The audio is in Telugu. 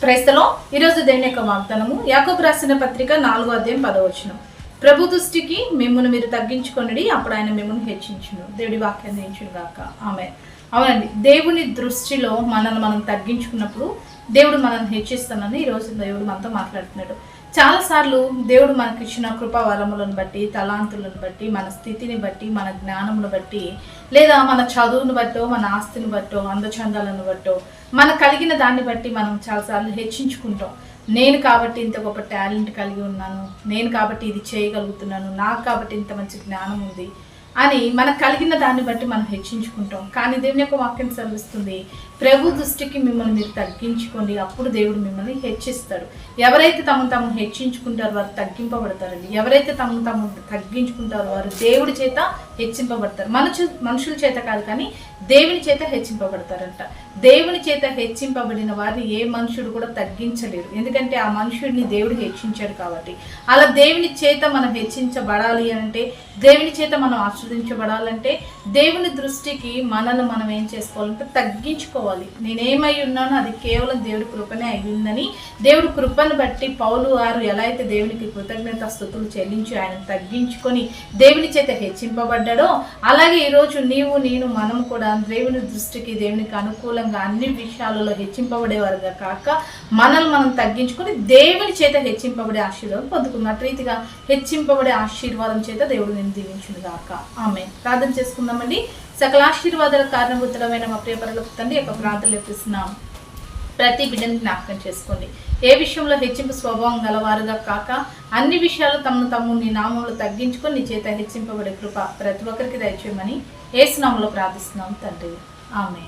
క్రైస్తలో ఈరోజు దేవుని యొక్క వాగ్దానము. యాకోబు రాసిన పత్రిక నాలుగో అధ్యాయం పదవచనం ప్రభు దృష్టికి మిమ్మల్ని మీరు తగ్గించుకొనిడి అప్పుడు ఆయన మిమ్మల్ని హెచ్చించును. దేవుడి వాక్యం దించును గాక ఆమె అవునండి. దేవుని దృష్టిలో మనల్ని మనం తగ్గించుకున్నప్పుడు దేవుడు మనల్ని హెచ్చిస్తానని ఈరోజు దేవుడు మనతో మాట్లాడుతున్నాడు. చాలాసార్లు దేవుడు మనకి ఇచ్చిన కృపావరములను బట్టి తలాంతులను బట్టి మన స్థితిని బట్టి మన జ్ఞానమును బట్టి లేదా మన చదువును బట్టో మన ఆస్తిని బట్టో అందచందాలను బట్టో మన కలిగిన దాన్ని బట్టి మనం చాలాసార్లు హెచ్చించుకుంటాం. నేను కాబట్టి ఇంత గొప్ప టాలెంట్ కలిగి ఉన్నాను నేను కాబట్టి ఇది చేయగలుగుతున్నాను నాకు కాబట్టి ఇంత మంచి జ్ఞానం ఉంది అని మనకు కలిగిన దాన్ని బట్టి మనం హెచ్చించుకుంటాం. కానీ దేవుని యొక్క వాక్యం సెలవిస్తుంది ప్రభు దృష్టికి మిమ్మల్ని మీరు తగ్గించుకోండి అప్పుడు దేవుడు మిమ్మల్ని హెచ్చిస్తాడు. ఎవరైతే తమను తాము హెచ్చించుకుంటారో వారు తగ్గింపబడతారండి. ఎవరైతే తమను తాము తగ్గించుకుంటారో వారు దేవుడి చేత హెచ్చింపబడతారు. మనుషు మనుషుల చేత కాదు కానీ దేవుని చేత హెచ్చింపబడతారంట. దేవుని చేత హెచ్చింపబడిన వారిని ఏ మనుషుడు కూడా తగ్గించలేరు. ఎందుకంటే ఆ మనుషుడిని దేవుడు హెచ్చించాడు కాబట్టి. అలా దేవుని చేత మనం హెచ్చించబడాలి అంటే దేవుని చేత మనం ఆస్వాదించబడాలంటే దేవుని దృష్టికి మనల్ని మనం ఏం చేసుకోవాలంటే తగ్గించుకోవాలి. నేనేమై ఉన్నానో అది కేవలం దేవుడి కృపనే అయ్యిందని దేవుడి కృపను బట్టి పౌలు వారు ఎలా అయితే దేవునికి కృతజ్ఞత స్థుతులు చెల్లించి ఆయన తగ్గించుకొని దేవుని చేత హెచ్చింపబడ్డాడో అలాగే ఈరోజు నీవు నేను మనం కూడా దేవుని దృష్టికి దేవునికి అనుకూలంగా అన్ని విషయాలలో హెచ్చింపబడేవారుగా కాక మనల్ని మనం తగ్గించుకొని దేవుని చేత హెచ్చింపబడే ఆశీర్వాదం పొందుకున్నట్టు రీతిగా హెచ్చింపబడే ఆశీర్వాదం చేత దేవుడు నేను దీవించును గాక ఆమె ప్రార్థన చేసుకుందామండి. సకల ఆశీర్వాదాల కారణభూతులమైన మా ప్రియ తండ్రి యొక్క ప్రార్థనలు ఎప్పిస్తున్నాం ప్రతి బిడ్డని జ్ఞాపకం చేసుకోండి. ఏ విషయంలో హెచ్చింపు స్వభావం గలవారుగా కాక అన్ని విషయాలు తమను తమ్ము నీ నామంలో తగ్గించుకొని నీ చేత హెచ్చింపబడే కృప ప్రతి ఒక్కరికి దయచేయమని ఏసునామంలో ప్రార్థిస్తున్నాం తండ్రి. ఆమె